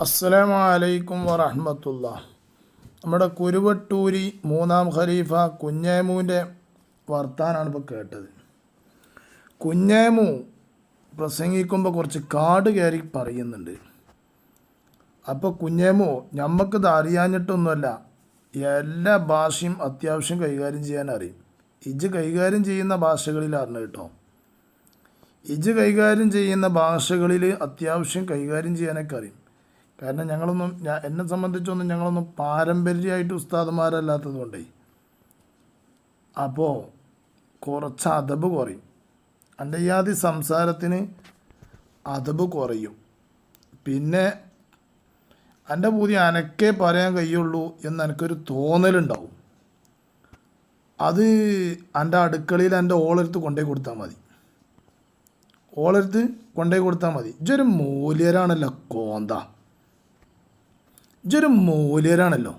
അസ്സലാമു അലൈക്കും വറഹമത്തുള്ള. നമ്മുടെ കുരുവട്ടൂരി മൂന്നാം ഖലീഫ കുഞ്ഞേമുവിന്റെ വർത്താനാണ് ഇപ്പോൾ കേട്ടത്. കുഞ്ഞേമു പ്രസംഗിക്കുമ്പോൾ കുറച്ച് കാട് കയറി പറയുന്നുണ്ട്. അപ്പോൾ കുഞ്ഞേമു ഞമ്മക്കിത് അറിയാഞ്ഞിട്ടൊന്നുമല്ല എല്ലാ ഭാഷയും അത്യാവശ്യം കൈകാര്യം ചെയ്യാൻ അറിയും. ഇജ് കൈകാര്യം ചെയ്യുന്ന ഭാഷകളിൽ അറിഞ്ഞു കേട്ടോ. ഇജ് കൈകാര്യം ചെയ്യുന്ന ഭാഷകളിൽ അത്യാവശ്യം കൈകാര്യം ചെയ്യാനൊക്കെ അറിയും. കാരണം ഞങ്ങളൊന്നും എന്നെ സംബന്ധിച്ചൊന്നും ഞങ്ങളൊന്നും പാരമ്പര്യമായിട്ട് ഉസ്താദന്മാരല്ലാത്തത് കൊണ്ടേ അപ്പോൾ കുറച്ച് അതബ് കുറയും അണ്ടയ്യാതി യാതി സംസാരത്തിന് അതബ് കുറയും. പിന്നെ എന്റെ പൂതി അനക്കേ പറയാൻ കഴിയുള്ളൂ എന്ന് എനിക്കൊരു തോന്നലുണ്ടാവും. അത് എന്റെ അടുക്കളയിൽ എന്റെ ഓളെടുത്ത് കൊണ്ടേ കൊടുത്താൽ മതി. ഓളെടുത്ത് കൊണ്ടേ കൊടുത്താൽ മതി. ഇതൊരു മൂല്യരാണല്ലോ കോന്ത. ഇജൊരു മൂല്യരാണല്ലോ.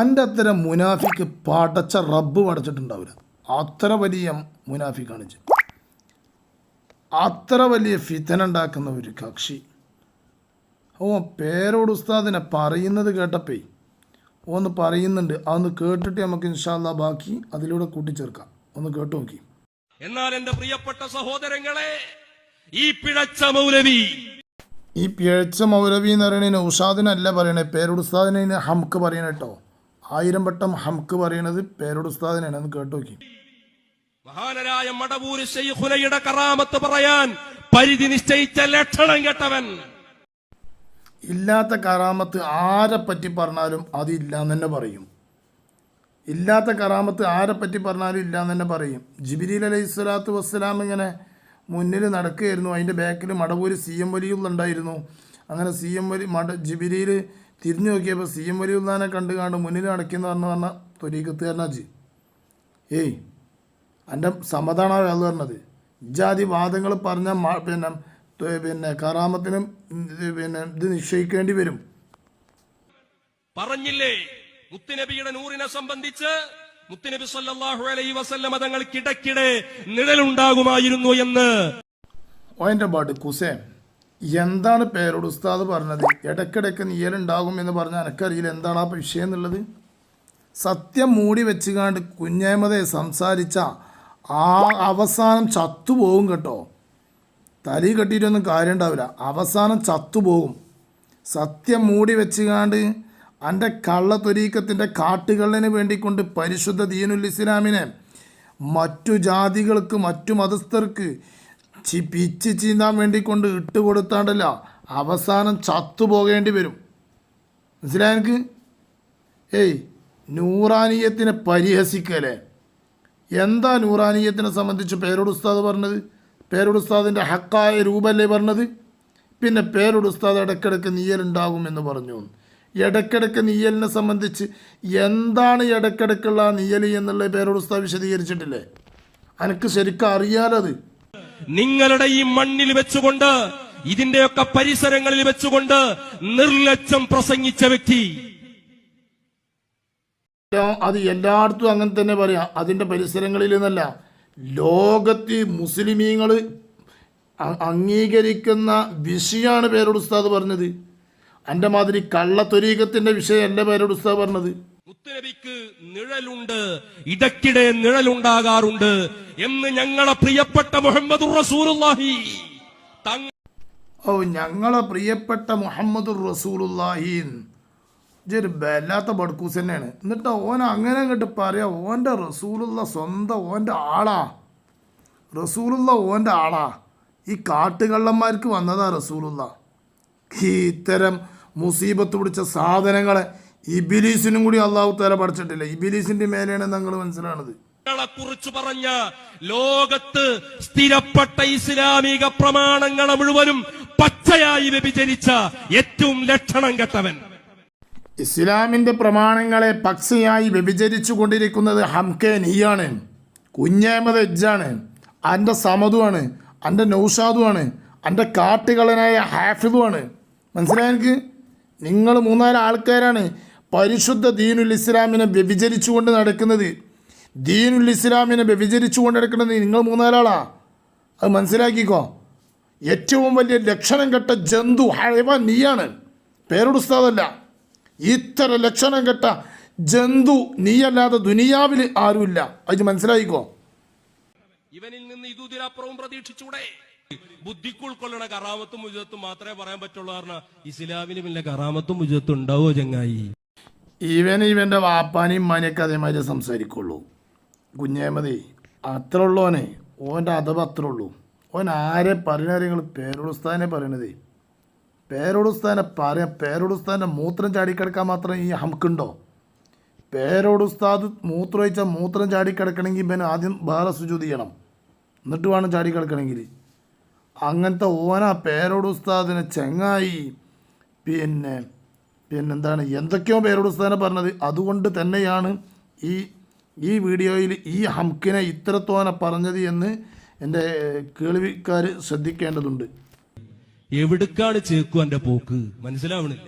എന്റെ അത്തരം മുനാഫിക്ക് പടച്ച റബ്ബ് പടച്ചിട്ടുണ്ടാവില്ല അത്ര വലിയ മുനാഫിക്കാണ് ഇജ് അത്ര വലിയ ഫിത്തന ഉണ്ടാക്കുന്ന ഒരു കക്ഷി. ഓ പേരോട് ഉസ്താദിനെ പറയുന്നത് കേട്ടപ്പേ ഒന്ന് പറയുന്നുണ്ട്. അതൊന്ന് കേട്ടിട്ട് നമുക്ക് ഇൻഷാല്ല ബാക്കി അതിലൂടെ കൂട്ടിച്ചേർക്കാം. ഒന്ന് കേട്ടു നോക്കി. എന്നാൽ എന്റെ പ്രിയപ്പെട്ട സഹോദരങ്ങളെ ഈ പിഴച്ച മൗലവി ഈ പിഴച്ച മൗലവി എന്ന് പറയുന്നതിന് അല്ല പറയണേ പേരുടുസ്താദിനെ ഹംക്ക് പറയണ കേട്ടോ ആയിരം വട്ടം ഹംക്ക് പറയണത് പേരുടുസ്താദിനാണ് എന്ന് ഒന്ന് കേട്ടു നോക്കി. മഹാനരായ മടവൂര് ശൈഖുനയുടെ കറാമത്ത് പറയാൻ പരിധി നിശ്ചയിച്ച ലക്ഷണം കേട്ടവൻ. ഇല്ലാത്ത കറാമത്ത് ആരെ പറ്റി പറഞ്ഞാലും അത് ഇല്ലാന്ന് തന്നെ പറയും. ഇല്ലാത്ത കറാമത്ത് ആരെ പറ്റി പറഞ്ഞാലും ഇല്ലാന്ന് തന്നെ പറയും. ജിബിരിൽ അലൈഹി സ്വലാത്തു വസ്സലാം ഇങ്ങനെ മുന്നിൽ നടക്കുകയായിരുന്നു. അതിന്റെ ബാക്കിൽ മടവൂര് സി എം വലിയുന്നുണ്ടായിരുന്നു അങ്ങനെ സി എം വലി മട ജിബിരിയിൽ തിരിഞ്ഞു നോക്കിയപ്പോൾ സി എം വലിയുള്ളാനെ കണ്ടു കണ്ട് മുന്നിൽ നടക്കുന്ന പറഞ്ഞ പറഞ്ഞ തൊരീക്കത്തുകാരനാജി ഏയ് എന്റെ സമ്മതാണോ അത് പറഞ്ഞത്? ഇജാതി വാദങ്ങൾ പറഞ്ഞ പിന്നെ പിന്നെ കറാമത്തിനും പിന്നെ ഇത് നിശ്ചയിക്കേണ്ടി വരും. പറഞ്ഞില്ലേ? മുത്തുനബിയുടെ നൂറിനെ സംബന്ധിച്ച് മുത്തുനബി സല്ലാഹു അലൈ വസല്ല മതങ്ങൾക്കിടക്കിടെ നിഴലുണ്ടാകുമായിരുന്നു എന്ന്. ഓന്റെ പാട്ട് കുസേ എന്താണ് പേരോട് ഉസ്താദ് പറഞ്ഞത്? ഇടയ്ക്കിടയ്ക്ക് നീയലുണ്ടാകും എന്ന് പറഞ്ഞാൽ എനക്കറിയില്ല എന്താണ് ആ വിഷയം എന്നുള്ളത്? സത്യം മൂടി വെച്ചുകാണ്ട് കുഞ്ഞേമതയെ സംസാരിച്ച ആ അവസാനം ചത്തുപോകും കേട്ടോ. തലി കെട്ടിയിട്ടൊന്നും കാര്യം ഉണ്ടാവില്ല അവസാനം ചത്തുപോകും. സത്യം മൂടി വെച്ചുകാണ്ട് എന്റെ കള്ളത്തൊരീക്കത്തിന്റെ കാട്ടുകള്ളന് വേണ്ടിക്കൊണ്ട് പരിശുദ്ധ ദീനുൽ ഇസ്ലാമിനെ മറ്റു ജാതികൾക്ക് മറ്റു മതസ്ഥർക്ക് ചി പിച്ച് ചീന്താൻ വേണ്ടിക്കൊണ്ട് ഇട്ട് കൊടുത്താണ്ടല്ല അവസാനം ചത്തുപോകേണ്ടി വരും. മനസ്സിലായ എനിക്ക്? ഏയ് നൂറാനീയത്തിനെ പരിഹസിക്കല്ലേ? എന്താ നൂറാനീയത്തിനെ സംബന്ധിച്ച് പേരോട് ഉസ്താദ് പറഞ്ഞത്? പേരോട് ഉസ്താദിന്റെ ഹക്കായ രൂപല്ലേ പറഞ്ഞത്? പിന്നെ പേരോട് ഉസ്താദ് ഇടയ്ക്കിടയ്ക്ക് നീയലുണ്ടാകുമെന്ന് പറഞ്ഞു. ഇടയ്ക്കിടയ്ക്ക് നീയലിനെ സംബന്ധിച്ച് എന്താണ് ഇടയ്ക്കിടയ്ക്കുള്ള ആ നീയൽ എന്നുള്ള പേരോട് ഉസ്താദ് വിശദീകരിച്ചിട്ടില്ലേ? അനക്ക് ശരിക്കും അറിയാലത്. നിങ്ങളുടെ ഈ മണ്ണിൽ വെച്ചുകൊണ്ട് ഇതിന്റെയൊക്കെ പരിസരങ്ങളിൽ വെച്ചുകൊണ്ട് നിർലജ്ജം പ്രസംഗിച്ച വ്യക്തി. അത് എല്ലായിടത്തും അങ്ങനെ തന്നെ പറയാം. അതിന്റെ പരിസരങ്ങളിൽ നിന്നല്ല ലോകത്ത് മുസ്ലിമീങ്ങൾ അംഗീകരിക്കുന്ന വിഷയാണ് പേരോട് ഉസ്താദ് പറഞ്ഞത്. എന്റെ മാതിരി കള്ളത്തൊരീകത്തിന്റെ എന്റെ പേരോട് ഉസ്താവ് പറഞ്ഞത്. ഉത്തരവിക്ക് നിഴലുണ്ട് ഇടയ്ക്കിടെ നിഴലുണ്ടാകാറുണ്ട് എന്ന് ഞങ്ങളെ പ്രിയപ്പെട്ട മുഹമ്മദ് റസൂലുള്ളാഹി. ഓ ഞങ്ങളെ പ്രിയപ്പെട്ട മുഹമ്മദ് റസൂലുള്ളാഹി. ഇതൊരു ബല്ലാത്ത ബഡ്കൂസ് തന്നെയാണ്. എന്നിട്ട് ഓൻ അങ്ങനെ അങ്ങോട്ട് പറയാ ഓന്റെ റസൂലുള്ള സ്വന്തം ഓന്റെ ആളാ. റസൂലുള്ള ഓന്റെ ആളാ. ഈ കാട്ടുകള്ളന്മാർക്ക് വന്നതാ റസൂലുള്ള. ഈ ഇത്തരം മുസീബത്ത് പിടിച്ച സാധനങ്ങളെ ഇബിലീസിനും കൂടി അള്ളാഹു തല പഠിച്ചിട്ടില്ല. ഇബിലീസിന്റെ മേലെയാണ് ഞങ്ങൾ മനസ്സിലാണത്. കുറിച്ച് പറഞ്ഞ ലോകത്ത് സ്ഥിരപ്പെട്ട ഇസ്ലാമിക പ്രമാണങ്ങളെ മുഴുവനും പച്ചയായി വ്യഭിചരിച്ച ഏറ്റവും ലക്ഷണം കെട്ടവൻ. ഇസ്ലാമിന്റെ പ്രമാണങ്ങളെ പക്ഷയായി വ്യഭിചരിച്ചു കൊണ്ടിരിക്കുന്നത് ഹംകെ ആണ് കുഞ്ഞേമത് എജ്ജാണ് അന്റെ സമതുവാണ് എന്റെ നൗഷാദുമാണ് എന്റെ കാട്ടുകളനായ ഹാഫിദുമാണ് മനസ്സിലായ എനിക്ക് നിങ്ങൾ മൂന്നാൽ ആൾക്കാരാണ് പരിശുദ്ധ ദീനുൽ ഇസ്ലാമിനെ വ്യഭിചരിച്ചുകൊണ്ട് നടക്കുന്നത്. ദീനുൽ ഇസ്ലാമിനെ വ്യഭിചരിച്ചുകൊണ്ട് നടക്കുന്നത് നിങ്ങൾ മൂന്നാലാളാ? അത് മനസ്സിലാക്കിക്കോ. ഏറ്റവും വലിയ ലക്ഷണം കെട്ട ജന്തു ഹൈവാൻ നീയാണ്. പേരോട് ഉസ്താദല്ല. ഇത്ര ലക്ഷണം കെട്ട ജന്തു നീയല്ലാതെ ദുനിയാവിൽ ആരുമില്ല. അത് മനസ്സിലായിക്കോ? ഇവനിൽ നിന്ന് ഇതുതിരപ്പുറവും പ്രതീക്ഷിച്ചൂടെ. ബുദ്ധിക്ക് ഉൾക്കൊള്ളണ കറാമത്തും മുജത്തും മാത്രമേ പറയാൻ പറ്റുള്ളൂ. കാരണം ഇസ്ലാമിന് പിന്നെ കറാമത്തും മുജത്തും ഉണ്ടാവോ ചങ്ങായി? ഇവൻ ഇവന്റെ വാപ്പാനെയും ഉമ്മാനെയൊക്കെ അതേമാതിരി സംസാരിക്കുള്ളൂ. കുഞ്ഞേമതി അത്ര ഉള്ളവനെ ഓന്റെ അതവ് അത്ര ഉള്ളൂ ഓൻ ആരെ പറയുന്ന കാര്യങ്ങൾ പേരോടുസ്ഥാനെ പറയണത്? പേരോടുസ്ഥാനെ പറയാൻ പേരോടുസ്ഥാന്റെ മൂത്രം ചാടിക്കിടക്കാൻ മാത്രം ഈ ഹംക്കുണ്ടോ? പേരോടുസ്താദ് മൂത്രം ഒഴിച്ചാൽ മൂത്രം ചാടിക്കിടക്കണമെങ്കിൽ ഇവൻ ആദ്യം വേറെ സുജൂതി ചെയ്യണം. എന്നിട്ട് വേണം ചാടിക്കിടക്കണമെങ്കിൽ. അങ്ങനത്തെ ഓന പേരോട് ഉസ്താദിനെ ചെങ്ങായി. പിന്നെ പിന്നെന്താണ്? എന്തൊക്കെയോ പേരോട് ഉസ്താദിനെ പറഞ്ഞത്. അതുകൊണ്ട് തന്നെയാണ് ഈ ഈ വീഡിയോയിൽ ഈ ഹംക്കിനെ ഇത്രത്തോനെ പറഞ്ഞത് എന്ന് എന്റെ കേൾവിക്കാർ ശ്രദ്ധിക്കേണ്ടതുണ്ട്. എവിടുക്കാണ് ചേക്കു എന്റെ പോക്ക്? മനസ്സിലാവണില്ല.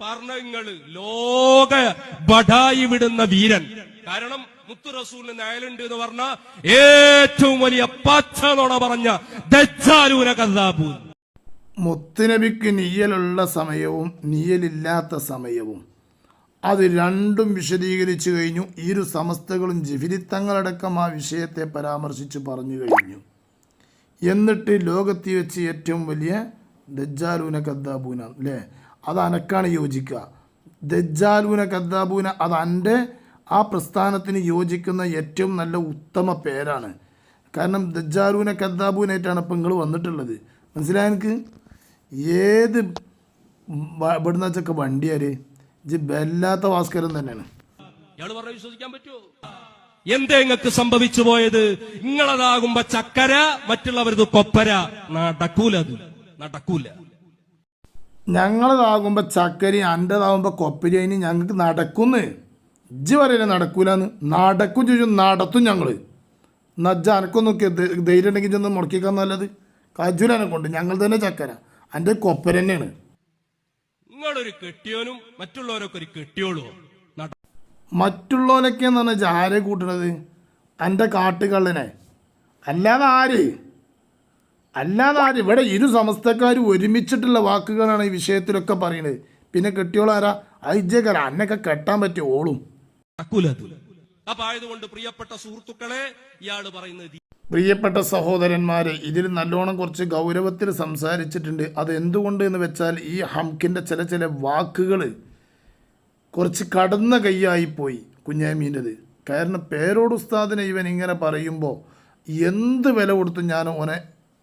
പറഞ്ഞങ്ങൾ ലോക ബടായി വിടുന്ന വീരൻ. കാരണം മുത്തു റസൂലിന് അയലുണ്ട് എന്ന് പറഞ്ഞ ഏറ്റവും വലിയ പച്ച നുണ പറഞ്ഞ ദജ്ജാലൂന കല്ലാബൂൻ മുത്തുനബിക്ക് നീയലുള്ള സമയവും നീയലില്ലാത്ത സമയവും. അത് രണ്ടും വിശദീകരിച്ചു കഴിഞ്ഞു. ഇരു സമസ്തകളും ജിഫിരിത്തങ്ങളടക്കം ആ വിഷയത്തെ പരാമർശിച്ച് പറഞ്ഞു കഴിഞ്ഞു. എന്നിട്ട് ലോകത്തിൽ വെച്ച് ഏറ്റവും വലിയ ദജ്ജാലൂന കദ്ദാബൂന അല്ലേ? അത് അനക്കാണ് യോജിക്കുക. ദജ്ജാലൂന കദ്ദാബൂന അത് ആ പ്രസ്ഥാനത്തിന് യോജിക്കുന്ന ഏറ്റവും നല്ല ഉത്തമ പേരാണ്. കാരണം ദജ്ജാലൂന കദ്ദാബൂനായിട്ടാണ് ഇപ്പം നിങ്ങൾ വന്നിട്ടുള്ളത്. മനസ്സിലായ എനിക്ക്? ഏത് ഇവിടുന്ന് വെച്ചൊക്കെ വണ്ടിയാര്? ഇത് വല്ലാത്ത ഭാസ്കരൻ തന്നെയാണ്. പറഞ്ഞ വിശ്വസിക്കാൻ പറ്റുമോ? എന്തേ നിങ്ങൾക്ക് സംഭവിച്ചു പോയത്? നിങ്ങളതാകുമ്പോ ചക്കര മറ്റുള്ളവരത് കൊപ്പര. നടക്കൂല അത്. നടക്കൂല. ഞങ്ങളതാകുമ്പോ ചക്കരി അന്റെതാകുമ്പോ കൊപ്പരി അതിന് ഞങ്ങൾക്ക് നടക്കുന്ന്. ഇജ്ജ് പറയില്ല നടക്കൂലെന്ന്. നടക്കും ചോദിച്ചു നടത്തും ഞങ്ങൾ നജ്ജ അനക്കും നോക്കിയ ധൈര്യം ഉണ്ടെങ്കിൽ ചെന്ന് മുടക്കിക്കാൻ നല്ലത്. കജുരനെ കൊണ്ട് ഞങ്ങൾ തന്നെ ചക്കര. എന്റെ കൊപ്പര തന്നെയാണ്. നിങ്ങളൊരു കെട്ടിയോനും മറ്റുള്ളവരൊക്കെ ഒരു കെട്ടിയോളോ. മറ്റുള്ളവരൊക്കെ എന്ന് പറഞ്ഞാൽ ആരെ കൂട്ടണത്? എന്റെ കാട്ടുകള്ളനെ. അല്ലാതെ ആര്? അല്ലാതെ ആര്? ഇവിടെ ഇരു സമസ്തക്കാരും ഒരുമിച്ചിട്ടുള്ള വാക്കുകളാണ് ഈ വിഷയത്തിലൊക്കെ പറയുന്നത് പിന്നെ കെട്ടിയോളാരാ? അയച്ചേക്കാരാ അന്നൊക്കെ കെട്ടാൻ പറ്റിയ ഓളും. അത് അപ്പൊ പ്രിയപ്പെട്ട സുഹൃത്തുക്കളെ ഇയാൾ പറയുന്നത് പ്രിയപ്പെട്ട സഹോദരന്മാരെ ഇതിൽ നല്ലോണം കുറച്ച് ഗൗരവത്തിൽ സംസാരിച്ചിട്ടുണ്ട്. അത് എന്തുകൊണ്ട് എന്ന് വെച്ചാൽ ഈ ഹംക്കിന്റെ ചില ചില വാക്കുകൾ കുറച്ച് കടന്ന കൈയായിപ്പോയി കുഞ്ഞാമീന്റെത്. കാരണം പേരോട് ഉസ്താദിനെ ഇവൻ ഇങ്ങനെ പറയുമ്പോൾ എന്ത് വില കൊടുത്തും ഞാൻ ഓനെ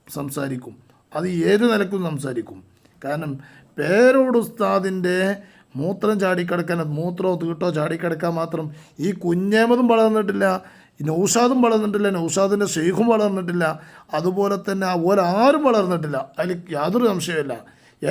സംസാരിക്കും? അത് ഏത് നിലക്കും സംസാരിക്കും? കാരണം പേരോട് ഉസ്താദിന്റെ മൂത്രം ചാടിക്കിടക്കാൻ മൂത്രമോ തീട്ടോ ചാടിക്കിടക്കാൻ മാത്രം ഈ കുഞ്ഞേമതും വളർന്നിട്ടില്ല നൗഷാദും വളർന്നിട്ടില്ല നൗഷാദിന്റെ ഷെയ്ഖും വളർന്നിട്ടില്ല. അതുപോലെ തന്നെ ഒരാരും വളർന്നിട്ടില്ല. അതിൽ യാതൊരു സംശയമില്ല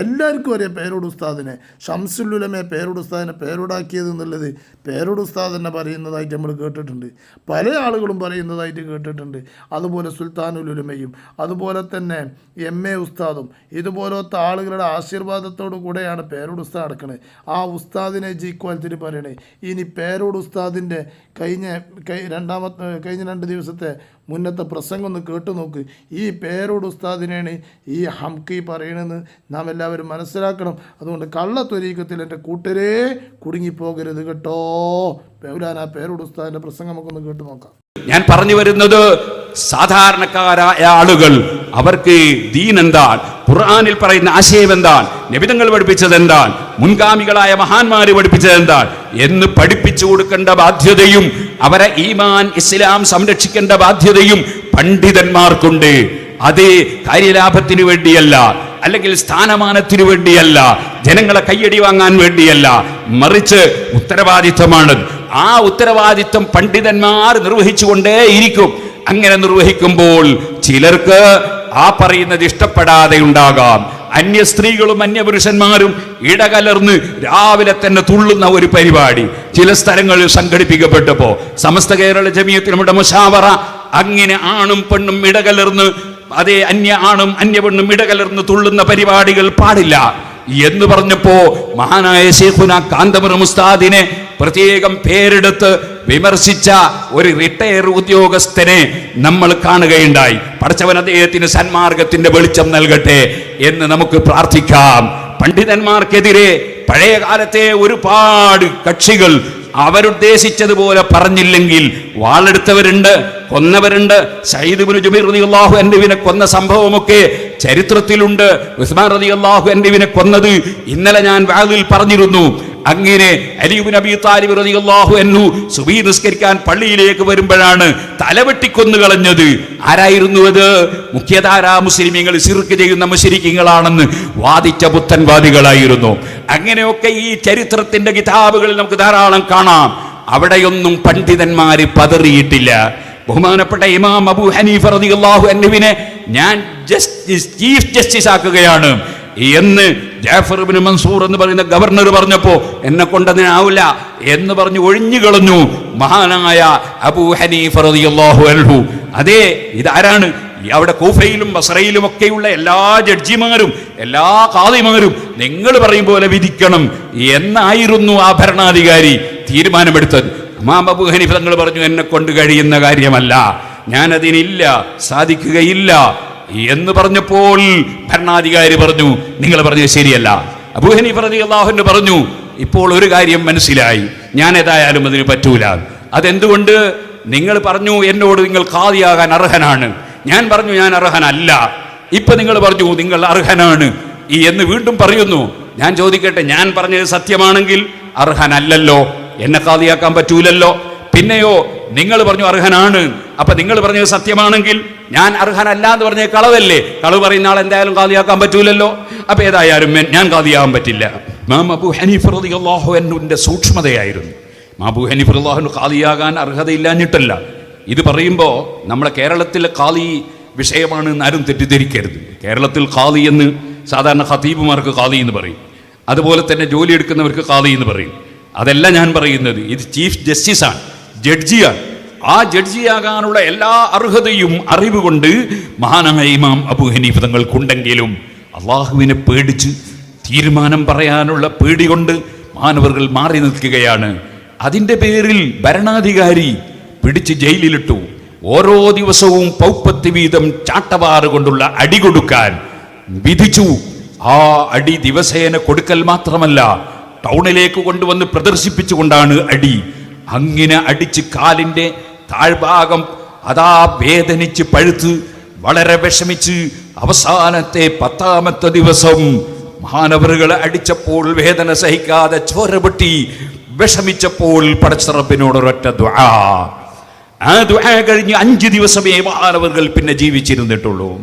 എല്ലാവർക്കും അറിയാം പേരോട് ഉസ്താദിനെ. ഷംസുല്ലുലമെ പേരോട് ഉസ്താദിനെ പേരോടാക്കിയത് എന്നുള്ളത് പേരോട് ഉസ്താദ് തന്നെ പറയുന്നതായിട്ട് നമ്മൾ കേട്ടിട്ടുണ്ട്. പല ആളുകളും പറയുന്നതായിട്ട് കേട്ടിട്ടുണ്ട്. അതുപോലെ സുൽത്താനുലുലമയും അതുപോലെ തന്നെ എം എ ഉസ്താദും ഇതുപോലത്തെ ആളുകളുടെ ആശീർവാദത്തോടു കൂടെയാണ് പേരോട് ഉസ്താദ് നടക്കുന്നത് ആ ഉസ്താദിനെ ജീക്വാലത്തിന് പറയണേ. ഇനി പേരോട് ഉസ്താദിന്റെ കഴിഞ്ഞ രണ്ടാമത്തെ കഴിഞ്ഞ രണ്ട് ദിവസത്തെ മുന്നത്തെ പ്രസംഗം ഒന്ന് കേട്ടു നോക്ക്. ഈ പേരോട് ഉസ്താദിനെയാണ് ഈ ഹംകി പറയണമെന്ന് നാം എല്ലാവരും മനസ്സിലാക്കണം. അതുകൊണ്ട് കള്ളത്തൊരീക്കത്തിൽ എന്റെ കൂട്ടരെ കുടുങ്ങിപ്പോകരുത് കേട്ടോ. പൗലാന പേരോട് ഉസ്താദിന്റെ പ്രസംഗം നമുക്കൊന്ന് കേട്ടു നോക്കാം. ഞാൻ പറഞ്ഞു വരുന്നത് സാധാരണക്കാരായ ആളുകൾ അവർക്ക് ദീൻ എന്താണ്? ഖുർആാനിൽ പറയുന്ന ആശയം എന്താണ്? നിബിതങ്ങൾ പഠിപ്പിച്ചത് എന്താണ്? മുൻഗാമികളായ മഹാന്മാര് പഠിപ്പിച്ചത് എന്താണ്? എന്ന് പഠിപ്പിച്ചു കൊടുക്കേണ്ട ബാധ്യതയും അവരെ ഈമാൻ ഇസ്ലാം സംരക്ഷിക്കേണ്ട ബാധ്യതയും പണ്ഡിതന്മാർക്കുണ്ട്. അത് കാര്യലാഭത്തിനു വേണ്ടിയല്ല അല്ലെങ്കിൽ സ്ഥാനമാനത്തിനു വേണ്ടിയല്ല ജനങ്ങളെ കയ്യടി വാങ്ങാൻ വേണ്ടിയല്ല മറിച്ച് ഉത്തരവാദിത്തമാണ് ആ ഉത്തരവാദിത്തം പണ്ഡിതന്മാർ നിർവഹിച്ചുകൊണ്ടേയിരിക്കും. അങ്ങനെ നിർവഹിക്കുമ്പോൾ ചിലർക്ക് ആ പറയുന്നത് ഇഷ്ടപ്പെടാതെ ഉണ്ടാകാം. അന്യ സ്ത്രീകളും അന്യപുരുഷന്മാരും ഇടകലർന്ന് രാവിലെ തന്നെ തുള്ളുന്ന ഒരു പരിപാടി. ചില സ്ഥലങ്ങളിൽ സംഘടിപ്പിക്കപ്പെട്ടപ്പോ സമസ്ത കേരള ജമീയത്തിൽ നമ്മുടെ മുഷാവറ അങ്ങനെ ആണും പെണ്ണും ഇടകലർന്ന് അതേ അന്യ ആണും അന്യ പെണ്ണും ഇടകലർന്ന് തുള്ളുന്ന പരിപാടികൾ പാടില്ല. എന്ന് പറഞ്ഞപ്പോ മഹാനായ ശേഖുന കാന്തപുരം മുസ്താദിനെ പ്രത്യേകം പേരെടുത്ത് വിമർശിച്ച ഒരു റിട്ടയർ ഉദ്യോഗസ്ഥനെ നമ്മൾ കാണുകയുണ്ടായി. പഠിച്ചവൻ അദ്ദേഹത്തിന് സന്മാർഗത്തിന്റെ വെളിച്ചം നൽകട്ടെ എന്ന് നമുക്ക് പ്രാർത്ഥിക്കാം. പണ്ഡിതന്മാർക്കെതിരെ പഴയ കാലത്തെ ഒരുപാട് കക്ഷികൾ അവരുദ്ദേശിച്ചതുപോലെ പറഞ്ഞില്ലെങ്കിൽ വാളെടുത്തവരുണ്ട്. കൊന്നവരുണ്ട്. സയ്യിദ് ഇബ്നു ജുബൈർ റളിയല്ലാഹു അൻഹുവിനെ കൊന്ന സംഭവമൊക്കെ ചരിത്രത്തിലുണ്ട്. ഉസ്മാൻ റളിയല്ലാഹു അൻഹുവിനെ കൊന്നത് ഇന്നലെ ഞാൻ വാതിൽ പറഞ്ഞിരുന്നു. അങ്ങനെ അലിബിൻ നബി താലിബ് റളിയല്ലാഹു അൻഹു സുബീ നിസ്കരിക്കാൻ പള്ളിയിലേക്ക് വരുമ്പോഴാണ് തലവെട്ടിക്കൊന്നു കളഞ്ഞത്. ആരായിരുന്നു അത്? മുഖ്യധാരാ മുസ്ലിമീങ്ങൾ സിർക്ക് ചെയ്യുന്ന മുശ്രിക്കുകളാണെന്ന് വാദിച്ച പുത്തൻവാദികളായിരുന്നു. അങ്ങനെയൊക്കെ ഈ ചരിത്രത്തിന്റെ കിതാബുകളിൽ നമുക്ക് ധാരാളം കാണാം. അവിടെയൊന്നും പണ്ഡിതന്മാര് പതറിയിട്ടില്ല. ബഹുമാനപ്പെട്ട ഇമാം അബു ഹനീഫ് റളിയല്ലാഹു അൻഹുവിനെ ഞാൻ ജസ്റ്റിസ് ചീഫ് ജസ്റ്റിസ് ആക്കുകയാണ്. എന്ന് ജാഫർ ഇബ്നു മൻസൂർ എന്ന് പറയുന്ന ഗവർണർ പറഞ്ഞപ്പോൾ എന്നെ കൊണ്ടതിനാവില്ല എന്ന് പറഞ്ഞ് ഒഴിഞ്ഞു കളഞ്ഞു മഹാനായ അബൂ ഹനീഫ റളിയല്ലാഹു അൻഹു. അതെ ഇതാരാണ്? അവിടെ കൂഫയിലും ബസറയിലും ഒക്കെയുള്ള എല്ലാ ജഡ്ജിമാരും എല്ലാ ഖാദിമാരും നിങ്ങൾ പറയും പോലെ വിധിക്കണം എന്നായിരുന്നു ആ ഭരണാധികാരി തീരുമാനമെടുത്തത്. ഇമാം അബൂ ഹനീഫ് തങ്ങൾ പറഞ്ഞു എന്നെ കൊണ്ട് കഴിയുന്ന കാര്യമല്ല. ഞാനതിനില്ല സാധിക്കുകയില്ല. എന്ന് പറഞ്ഞപ്പോൾ ഭരണാധികാരി പറഞ്ഞു നിങ്ങൾ പറഞ്ഞത് ശരിയല്ല. അബൂഹനി പ്രതി അള്ളാഹുന് പറഞ്ഞു ഇപ്പോൾ ഒരു കാര്യം മനസ്സിലായി. ഞാൻ ഏതായാലും അതിന് പറ്റൂല. അതെന്തുകൊണ്ട്? നിങ്ങൾ പറഞ്ഞു എന്നോട് നിങ്ങൾ കാതിയാകാൻ അർഹനാണ്. ഞാൻ പറഞ്ഞു ഞാൻ അർഹനല്ല. ഇപ്പൊ നിങ്ങൾ പറഞ്ഞു നിങ്ങൾ അർഹനാണ്. എന്ന് വീണ്ടും പറയുന്നു. ഞാൻ ചോദിക്കട്ടെ ഞാൻ പറഞ്ഞത് സത്യമാണെങ്കിൽ അർഹനല്ലല്ലോ. എന്നെ കാതിയാക്കാൻ പറ്റൂലല്ലോ. പിന്നെയോ നിങ്ങൾ പറഞ്ഞു അർഹനാണ്. അപ്പൊ നിങ്ങൾ പറഞ്ഞത് സത്യമാണെങ്കിൽ ഞാൻ അർഹനല്ല എന്ന് പറഞ്ഞ കളവല്ലേ? കളവ് പറയുന്ന ആൾ എന്തായാലും കാതിയാക്കാൻ പറ്റൂലല്ലോ. അപ്പൊ ഏതായാലും ഞാൻ കാതിയാകാൻ പറ്റില്ല. മാം അബു ഹനീഫ് റളിയല്ലാഹു സൂക്ഷ്മതയായിരുന്നു. മാബു ഹനീഫ് റളിയല്ലാഹു കാതിയാകാൻ അർഹതയില്ലാഞ്ഞിട്ടല്ല. ഇത് പറയുമ്പോൾ നമ്മുടെ കേരളത്തിലെ കാലി വിഷയമാണ് എന്ന് ആരും തെറ്റിദ്ധരിക്കരുത്. കേരളത്തിൽ കാതി എന്ന് സാധാരണ ഖതീബുമാർക്ക് കാതി എന്ന് പറയും. അതുപോലെ തന്നെ ജോലി എടുക്കുന്നവർക്ക് കാതി എന്ന് പറയും. അതല്ല ഞാൻ പറയുന്നത്. ഇത് ചീഫ് ജസ്റ്റിസാണ് ജഡ്ജിയാണ്. ആ ജഡ്ജിയാകാനുള്ള എല്ലാ അർഹതയും അറിവ് കൊണ്ട് മഹാനായ ഇമാം അബു ഹനീഫ് തങ്ങൾക്കുണ്ടെങ്കിലും അള്ളാഹുവിനെ പേടിച്ച് തീരുമാനം പറയാനുള്ള പേടി കൊണ്ട് മാനവർകൾ മാറി നിൽക്കുകയാണ്. അതിന്റെ പേരിൽ ഭരണാധികാരി പിടിച്ച് ജയിലിലിട്ടു. ഓരോ ദിവസവും പൗപ്പത്തി വീതം ചാട്ടവാറ് കൊണ്ടുള്ള അടി കൊടുക്കാൻ വിധിച്ചു. ആ അടി ദിവസേന കൊടുക്കൽ മാത്രമല്ല ടൗണിലേക്ക് കൊണ്ടുവന്ന് പ്രദർശിപ്പിച്ചുകൊണ്ടാണ് അടി. അങ്ങനെ അടിച്ച് കാലിന്റെ താഴ്ഭാഗം അതാ വേദനിച്ച് പഴുത്ത് വളരെ വിഷമിച്ച് അവസാനത്തെ പത്താമത്തെ ദിവസം മാനവറുകളെ അടിച്ചപ്പോൾ വേദന സഹിക്കാതെ ചോര പൊട്ടി വിഷമിച്ചപ്പോൾ പടച്ചറപ്പിനോട് ഒരൊറ്റ ദുആ. ആ ദ്വാ കഴിഞ്ഞ് അഞ്ച് ദിവസമേ മഹാനവറുകൾ പിന്നെ ജീവിച്ചിരുന്നിട്ടുള്ളൂ.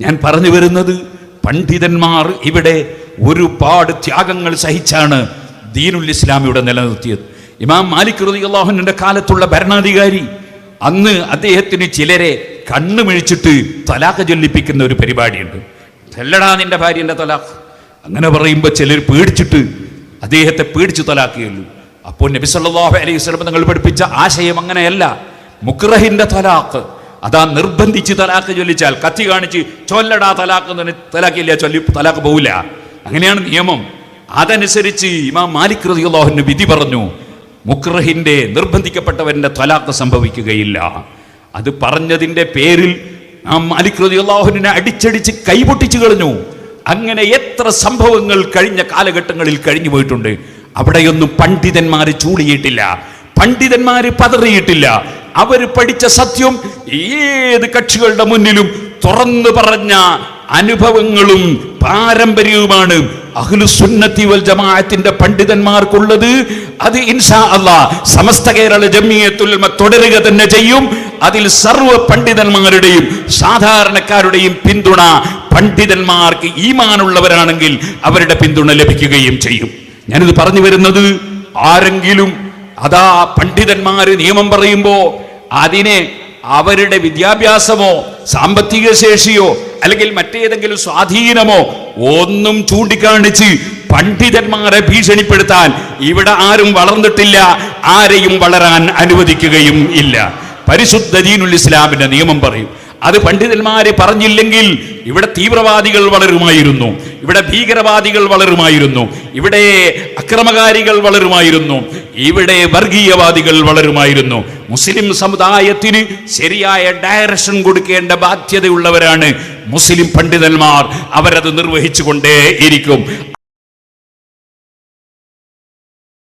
ഞാൻ പറഞ്ഞു വരുന്നത് പണ്ഡിതന്മാർ ഇവിടെ ഒരുപാട് ത്യാഗങ്ങൾ സഹിച്ചാണ് ദീനുൽ ഇസ്ലാം ഇവിടെ നിലനിർത്തിയത്. ഇമാം മാലിക് റളിയല്ലാഹുവിന്റെ കാലത്തുള്ള ഭരണാധികാരി അന്ന് അദ്ദേഹത്തിന് ചിലരെ കണ്ണുമിഴിച്ചിട്ട് തലാഖ് ചൊല്ലിപ്പിക്കുന്ന ഒരു പരിപാടിയുണ്ട്. ചെല്ലടാ നിന്റെ ഭാര്യന്റെ തലാഖ്. അങ്ങനെ പറയുമ്പോൾ ചിലർ പേടിച്ചിട്ട് അദ്ദേഹത്തെ പേടിച്ച് തലാക്കുകയുള്ളൂ. അപ്പോൾ നബി സല്ലല്ലാഹു അലൈഹി സ്വലം നിങ്ങൾ പഠിപ്പിച്ച ആശയം അങ്ങനെയല്ല. മുക്രഹിന്റെ തലാഖ്. അതാ നിർബന്ധിച്ച് തലാഖ് ചൊല്ലിച്ചാൽ കത്തി കാണിച്ച് ചൊല്ലടാ പറഞ്ഞ് തലാഖില്ല ചൊല്ലി തലാഖ് പോവില്ല. അങ്ങനെയാണ് നിയമം. അതനുസരിച്ച് ഇമാം മാലിക് റളിയല്ലാഹുവിന് വിധി പറഞ്ഞു മുക്രഹിന്റെ നിർബന്ധിക്കപ്പെട്ടവന്റെ തലാഖ് സംഭവിക്കുകയില്ല. അത് പറഞ്ഞതിന്റെ പേരിൽ ആ മാലിക് റളിയല്ലാഹുവിനെ അടിച്ചടിച്ച് കൈപൊട്ടിച്ചു കളഞ്ഞു. അങ്ങനെ എത്ര സംഭവങ്ങൾ കഴിഞ്ഞ കാലഘട്ടങ്ങളിൽ കഴിഞ്ഞു പോയിട്ടുണ്ട്. അവിടെയൊന്നും പണ്ഡിതന്മാര് ചൂളിയിട്ടില്ല പണ്ഡിതന്മാര് പതറിയിട്ടില്ല. അവർ പഠിച്ച സത്യം ഏത് കക്ഷികളുടെ മുന്നിലും തുറന്നു പറഞ്ഞ അനുഭവങ്ങളും പാരമ്പര്യവുമാണ് അഹ്ലു സുന്നത്തി വൽ ജമാഅത്തിന്റെ പണ്ഡിതന്മാർക്കുള്ളത്. അത് ഇൻഷാ അല്ലാ സമസ്ത കേരള ജമിയത്തുൽ തുടരുക തന്നെ ചെയ്യും. അതിൽ സർവ പണ്ഡിതന്മാരുടെയും സാധാരണക്കാരുടെയും പിന്തുണ പണ്ഡിതന്മാർക്ക് ഈമാനുള്ളവരാണെങ്കിൽ അവരുടെ പിന്തുണ ലഭിക്കുകയും ചെയ്യും. ഞാനിത് പറഞ്ഞു വരുന്നത് ആരെങ്കിലും അതാ പണ്ഡിതന്മാര് നിയമം പറയുമ്പോ അതിനെ അവരുടെ വിദ്യാഭ്യാസമോ സാമ്പത്തിക ശേഷിയോ അല്ലെങ്കിൽ മറ്റേതെങ്കിലും സ്വാധീനമോ ഒന്നും ചൂണ്ടിക്കാണിച്ച് പണ്ഡിതന്മാരെ ഭീഷണിപ്പെടുത്താൻ ഇവിടെ ആരും വളർന്നിട്ടില്ല ആരെയും വളരാൻ അനുവദിക്കുകയും ഇല്ല. പരിശുദ്ധ ദീനുൽ ഇസ്ലാമിന്റെ നിയമം പറയും. അത് പണ്ഡിതന്മാരെ പറഞ്ഞില്ലെങ്കിൽ ഇവിടെ തീവ്രവാദികൾ വളരുമായിരുന്നു. ഇവിടെ ഭീകരവാദികൾ വളരുമായിരുന്നു. ഇവിടെ അക്രമകാരികൾ വളരുമായിരുന്നു. ഇവിടെ വർഗീയവാദികൾ വളരുമായിരുന്നു. മുസ്ലിം സമുദായത്തിന് ശരിയായ ഡയറക്ഷൻ കൊടുക്കേണ്ട ബാധ്യതയുള്ളവരാണ് മുസ്ലിം പണ്ഡിതന്മാർ. അവരത് നിർവഹിച്ചു കൊണ്ടേയിരിക്കും